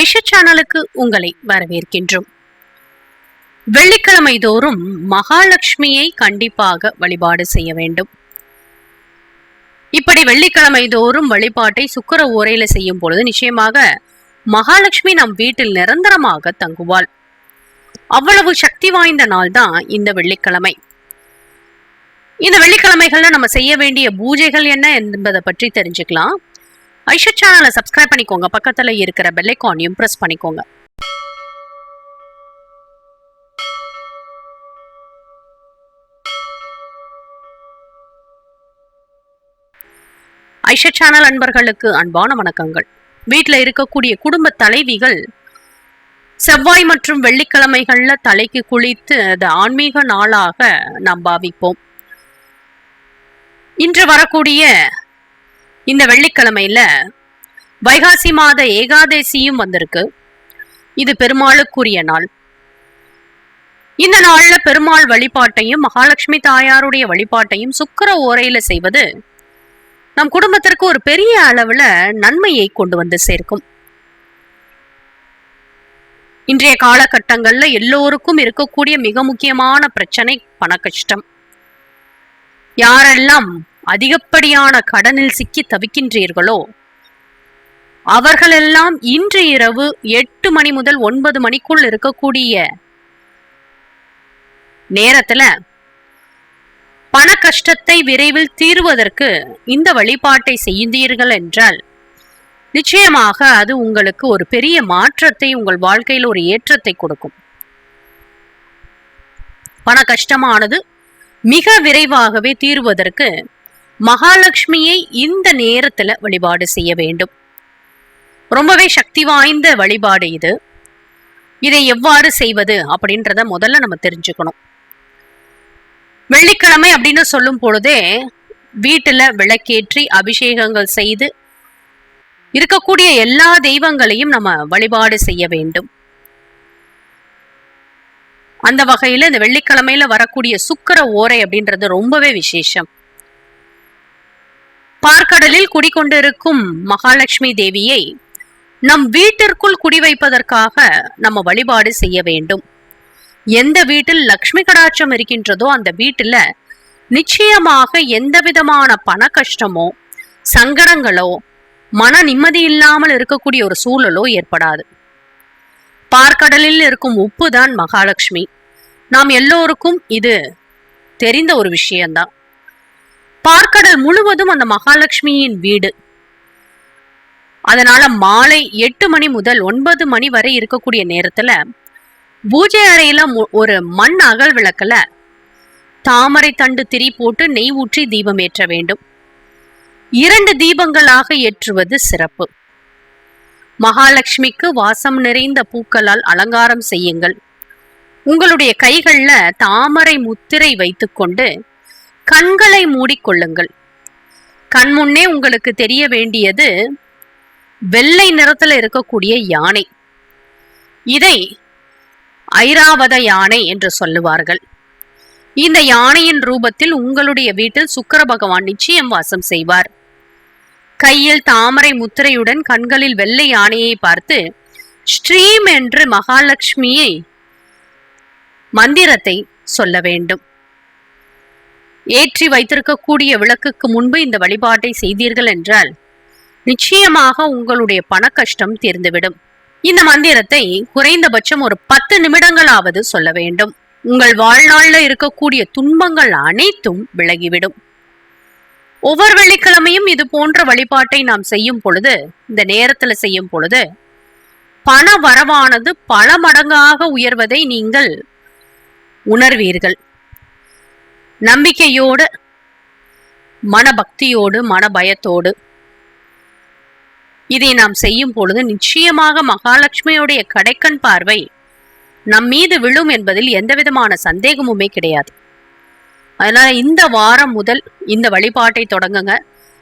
ஐஷா சேனலுக்கு உங்களை வரவேற்கின்றோம். வெள்ளிக்கிழமை தோறும் மகாலட்சுமியை கண்டிப்பாக வழிபாடு செய்ய வேண்டும். இப்படி வெள்ளிக்கிழமை தோறும் வழிபாட்டை சுக்கர ஓரையில செய்யும் பொழுது நிச்சயமாக மகாலட்சுமி நம் வீட்டில் நிரந்தரமாக தங்குவாள். அவ்வளவு சக்தி வாய்ந்த நாள் தான் இந்த வெள்ளிக்கிழமை. இந்த வெள்ளிக்கிழமைகள்ல நம்ம செய்ய வேண்டிய பூஜைகள் என்ன என்பதை பற்றி தெரிஞ்சுக்கலாம். ஐஷா சேனலை சப்ஸ்கிரைப் பண்ணிக்கோங்க. பக்கத்துல இருக்கிற பெல்லைக்கானையும் ப்ரெஸ் பண்ணிக்கோங்க. ஐஷா சேனல் அன்பர்களுக்கு அன்பான வணக்கங்கள். வீட்டில் இருக்கக்கூடிய குடும்ப தலைவிகள் செவ்வாய் மற்றும் வெள்ளிக்கிழமைகள்ல தலைக்கு குளித்து அது ஆன்மீக நாளாக நாம் பாவிப்போம். இன்று வரக்கூடிய இந்த வெள்ளிக்கிழமையில வைகாசி மாத ஏகாதசியும் வந்திருக்கு. இது பெருமாளுக்குரிய நாள். இந்த நாள்ல பெருமாள் வழிபாட்டையும் மகாலட்சுமி தாயாருடைய வழிபாட்டையும் சுக்கர ஓரையில செய்வது நம் குடும்பத்திற்கு ஒரு பெரிய அளவுல நன்மையை கொண்டு வந்து சேர்க்கும். இன்றைய காலகட்டங்கள்ல எல்லோருக்கும் இருக்கக்கூடிய மிக முக்கியமான பிரச்சனை பண கஷ்டம் யாரெல்லாம் அதிகப்படியான கடனில் சிக்கி தவிக்கின்றீர்களோ? அவர்களெல்லாம் இன்று இரவு எட்டு மணி முதல் ஒன்பது மணிக்குள் இருக்கக்கூடிய நேரத்துல பண கஷ்டத்தை விரைவில் தீர்வதற்கு இந்த வழிபாட்டை செய்தீர்கள் என்றால் நிச்சயமாக அது உங்களுக்கு ஒரு பெரிய மாற்றத்தை உங்கள் வாழ்க்கையில் ஒரு ஏற்றத்தை கொடுக்கும். பண கஷ்டமானது மிக விரைவாகவே தீர்வதற்கு மகாலட்சுமியை இந்த நேரத்துல வழிபாடு செய்ய வேண்டும். ரொம்பவே சக்தி வாய்ந்த வழிபாடு இது. இதை எவ்வாறு செய்வது அப்படின்றத முதல்ல நம்ம தெரிஞ்சுக்கணும். வெள்ளிக்கிழமை அப்படின்னு சொல்லும் பொழுதே வீட்டுல விளக்கேற்றி அபிஷேகங்கள் செய்து இருக்கக்கூடிய எல்லா தெய்வங்களையும் நம்ம வழிபாடு செய்ய வேண்டும். அந்த வகையில இந்த வெள்ளிக்கிழமையில வரக்கூடிய சுக்கர ஓரை அப்படின்றது ரொம்பவே விசேஷம். பார்க்கடலில் குடிக்கொண்டிருக்கும் மகாலட்சுமி தேவியை நம் வீட்டிற்குள் குடி வைப்பதற்காக நம்ம வழிபாடு செய்ய வேண்டும். எந்த வீட்டில் லக்ஷ்மி கடாட்சம் இருக்கின்றதோ அந்த வீட்டுல நிச்சயமாக எந்த விதமான பண கஷ்டமோ சங்கடங்களோ மன நிம்மதி இல்லாமல் இருக்கக்கூடிய ஒரு சூழலோ ஏற்படாது. பார்க்கடலில் இருக்கும் உப்பு தான் மகாலட்சுமி. நாம் எல்லோருக்கும் இது தெரிந்த ஒரு விஷயம்தான். பார்க்கடல் முழுவதும் அந்த மகாலட்சுமியின் வீடு. அதனால மாலை எட்டு மணி முதல் ஒன்பது மணி வரை இருக்கக்கூடிய நேரத்துல பூஜை அறையில ஒரு மண் அகல் விளக்குல தாமரை தண்டு திரி போட்டு நெய் ஊற்றி தீபம் ஏற்ற வேண்டும். இரண்டு தீபங்களாக ஏற்றுவது சிறப்பு. மகாலட்சுமிக்கு வாசம் நிறைந்த பூக்களால் அலங்காரம் செய்யுங்கள். உங்களுடைய கைகள்ல தாமரை முத்திரை வைத்துக்கொண்டு கண்களை மூடிக்கொள்ளுங்கள். கண் முன்னே உங்களுக்கு தெரிய வேண்டியது வெள்ளை நிறத்துல இருக்கக்கூடிய யானை. இதை ஐராவத யானை என்று சொல்லுவார்கள். இந்த யானையின் ரூபத்தில் உங்களுடைய வீட்டில் சுக்கர பகவான் நிச்சயம் வாசம் செய்வார். கையில் தாமரை முத்திரையுடன் கண்களில் வெள்ளை யானையை பார்த்து ஸ்ரீம் என்று மகாலட்சுமியை மந்திரத்தை சொல்ல வேண்டும். ஏற்றி வைத்திருக்கக்கூடிய விளக்குக்கு முன்பு இந்த வழிபாட்டை செய்தீர்கள் என்றால் நிச்சயமாக உங்களுடைய பண கஷ்டம் தீர்ந்துவிடும். இந்த மந்திரத்தை குறைந்தபட்சம் ஒரு பத்து நிமிடங்களாவது சொல்ல வேண்டும். உங்கள் வாழ்நாள்ல இருக்கக்கூடிய துன்பங்கள் அனைத்தும் விலகிவிடும். ஒவ்வொரு வெள்ளிக்கிழமையும் இது போன்ற வழிபாட்டை நாம் செய்யும் பொழுது இந்த நேரத்துல செய்யும் பொழுது பண வரவானது பல மடங்காக உயர்வதை நீங்கள் உணர்வீர்கள். நம்பிக்கையோடு மனபக்தியோடு மனபயத்தோடு இதை நாம் செய்யும் பொழுது நிச்சயமாக மகாலட்சுமியுடைய கடைக்கண் பார்வை நம் மீது விழும் என்பதில் எந்தவிதமான சந்தேகமுமே கிடையாது. அதனால இந்த வாரம் முதல் இந்த வழிபாட்டை தொடங்குங்க.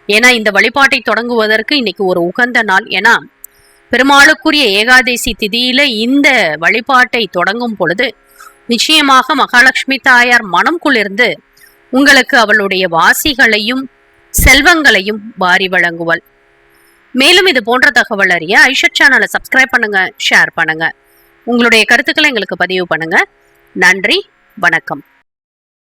ஏன்னா இந்த வழிபாட்டை தொடங்குவதற்கு இன்னைக்கு ஒரு உகந்த நாள். ஏன்னா பெருமாளுக்குரிய ஏகாதசி திதியில இந்த வழிபாட்டை தொடங்கும் பொழுது நிச்சயமாக மகாலட்சுமி தாயார் மனம் குளிர்ந்து உங்களுக்கு அவளுடைய வாசிகளையும் செல்வங்களையும் வாரி வழங்குவாள். மேலும் இது போன்ற தகவல் அறிய ஐஷத் சேனலை சப்ஸ்கிரைப் பண்ணுங்க ஷேர் பண்ணுங்க. உங்களுடைய கருத்துக்களை எங்களுக்கு பதிவு பண்ணுங்க. நன்றி வணக்கம்.